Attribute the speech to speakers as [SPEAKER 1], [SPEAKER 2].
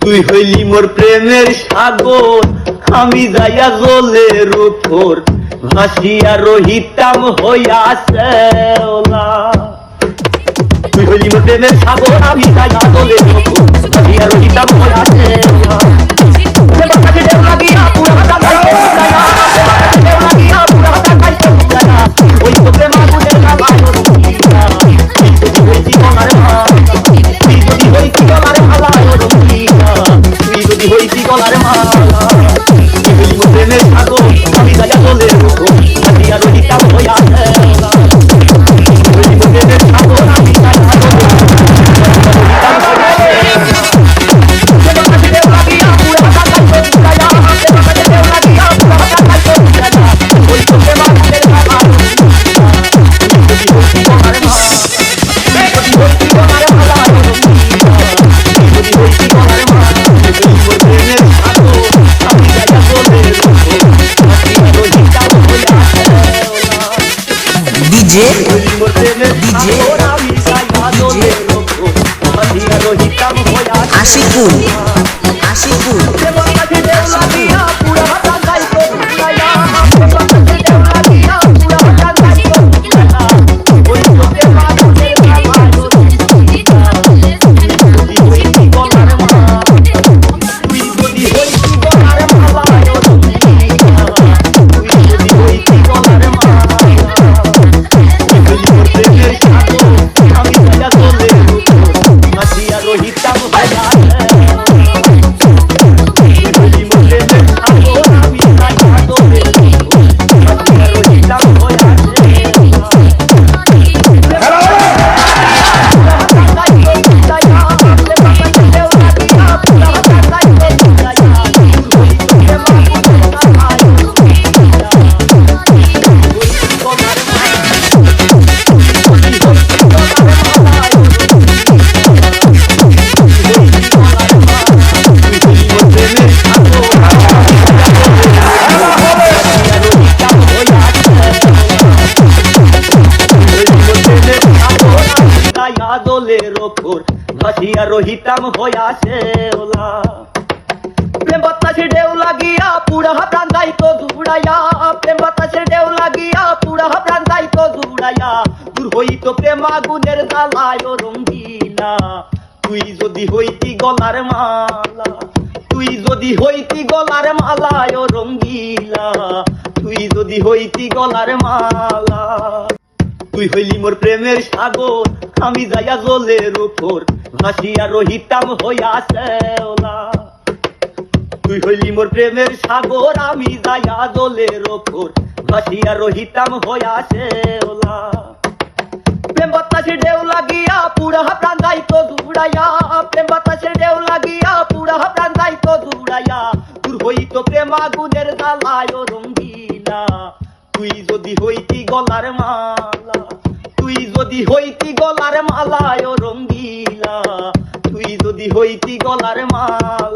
[SPEAKER 1] তুই হইলি মোর প্রেমের সাগর। আমি যাইয়া জলের উপর ভাসিয়া রহিতাম হইয়াছে তুই হইলি মোর প্রেমের সাগর, আমি যাইয়া জলের উপর ভাসিয়া রহিতাম হইয়াছে DJ. DJ
[SPEAKER 2] DJ Ashikul. Ashikul.
[SPEAKER 1] রোহিতাম দোলের ওপর ভাসিয়া রহিতাম হইয়াছে ওলা। প্রেম বাতাসে ঢেউ লাগিয়া পুরা প্রেম বাতাসে ঢেউ লাগিয়া পুরা দূর হইতো প্রেম আগুনের জ্বালায় রঙ্গিলা। তুই যদি হইতি গলার মালা, তুই যদি হইতি গলার মালায় রঙ্গিলা। তুই যদি হইতি গলার মালা তুই হইলি মোর প্রেমের সাগর, আমি যাইয়া জলের উপর ভাসিয়া রহিতাম হইয়াছে ওলা। তুই হইলি মোর প্রেমের সাগর, আমি যাইয়া জলের ওপর ভাসিয়া রহিতাম হইয়াছে ওলা। প্রেম বাতাসে ঢেউ লাগিয়া, পুরা প্রাণ যাইতো জুড়াইয়া। প্রেম বাতাসে ঢেউ লাগিয়া, পুরা প্রাণ যাইতো জুড়াইয়া। দূর হইতো প্রেম আগুনের জ্বালায় রঙ্গিলা। তুই যদি হইতি গলার মালা, তুই যদি হইতি গলার মালায় রঙ্গিলা, তুই যদি হইতি গলার মালা